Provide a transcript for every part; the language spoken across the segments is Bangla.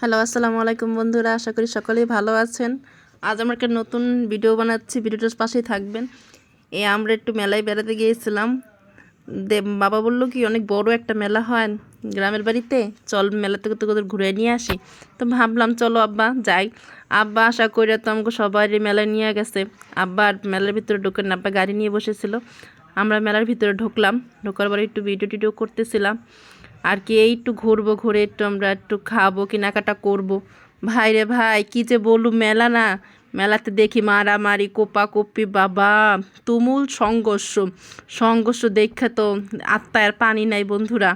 হ্যালো, আসসালামু আলাইকুম বন্ধুরা, আশা করি সকলেই ভালো আছেন। আজ আমরা একটা নতুন ভিডিও বানাচ্ছি, ভিডিওটার পাশেই থাকবেন। এ আমরা একটু মেলায় বেড়াতে গিয়েছিলাম। বাবা বলল কি, অনেক বড় একটা মেলা হয় গ্রামের বাড়িতে, চল মেলা থেকে তোকে ঘুরে নিয়ে আসি। তো ভাবলাম, চলো আব্বা, যাই। আব্বা আশা করে তো আমাকে সবাই মেলায় নিয়ে গেছে। আব্বা আর মেলার ভিতরে ঢোকেন আব্বা গাড়ি নিয়ে বসেছিল। আমরা মেলার ভিতরে ঢুকলাম। ঢোকার পরে একটু ভিডিও টিডিও করতেছিলাম। আর কি একটু ঘুরবো, ঘুরে একটু আমরা একটু খাব, কেনাকাটা করব। ভাই রে ভাই, কী যে বলু মেলা না। মেলাতে দেখি মারামারি কোপা কপি বাবা, তুমুল সংঘর্ষ। সংঘর্ষ দেখে তো আত্মায় পানি নাই বন্ধুরা।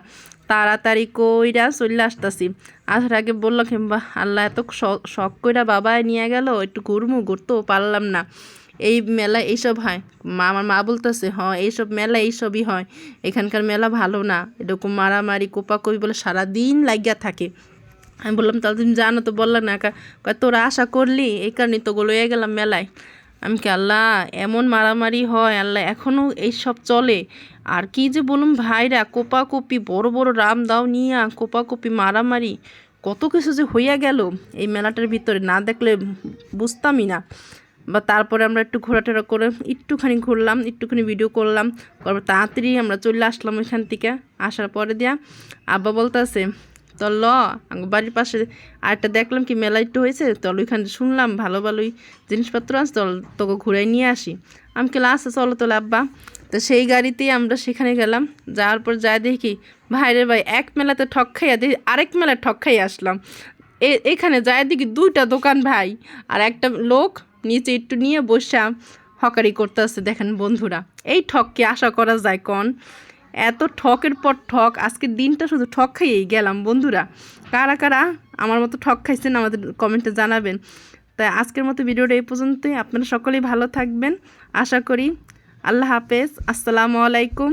তাড়াতাড়ি কইরা চলে আসতাছি। আসার আগে বলল কিংবা আল্লাহ এত শখ কইরা বাবায় নিয়ে গেল, একটু ঘুরমু, ঘুরতেও পারলাম না। এই মেলা এইসব হয়। মা, আমার মা বলতেছে হ এইসব মেলা এইসবই হয়। এখানকার মেলা ভালো না। এরকম মারামারি, কোপাকপি বলে সারাদিন লাগিয়া থাকে। আমি বললাম, তাহলে তুমি জানো তো বললাম না তোরা আশা করলি? এই কারণে তো গলিয়ে গেলাম মেলায়। আমি কি, আল্লাহ, এমন মারামারি হয়, আল্লাহ এখনও এইসব চলে। আর কি যে বলুন ভাইরা, কোপাকপি, বড় বড় রাম দাও নিয়া, কোপাকপি, মারামারি, কত কিছু যে হইয়া গেল এই মেলাটার ভিতরে, না দেখলে বুঝতামই না। বা তারপরে আমরা একটু ঘোরাটোরা করে একটুখানি ঘুরলাম, একটুখানি ভিডিও করলাম, তারপর তাড়াতাড়ি আমরা চলে আসলাম ওইখান থেকে। আসার পরে দিয়া আব্বা বলতেছে তো ল বাড়ির পাশে আরেকটা দেখলাম কি মেলা একটু হয়েছে, চল ওইখানে শুনলাম, ভালো ভালোই জিনিসপত্র আছে, চল তোকে ঘুরাই নিয়ে আসি। আমি কেলা আসছে চলো তোলে আব্বা। তো সেই গাড়িতেই আমরা সেখানে গেলাম, যাওয়ার পর যাই দেখি ভাইরে ভাই, এক মেলাতে ঠক খাইয়া দেখি, আরেক মেলায় ঠক খাইয়া আসলাম। এখানে যায় দেখি দুইটা দোকান ভাই, আর একটা লোক নিচে একটু নিয়ে বসে হকারি করতেছে, দেখেন বন্ধুরা। এই ঠককে আশা করা যায়, কন? এত ঠকের পর ঠক, আজকের দিনটা শুধু ঠক খাইয়েই গেলাম, বন্ধুরা। কারা কারা আমার মতো ঠক খাইছেন আমাদের কমেন্টে জানাবেন। তাই আজকের মতো ভিডিওটা এই পর্যন্তই। আপনারা সকলেই ভালো থাকবেন। আশা করি আল্লাহ হাফেজ। আসসালামু আলাইকুম।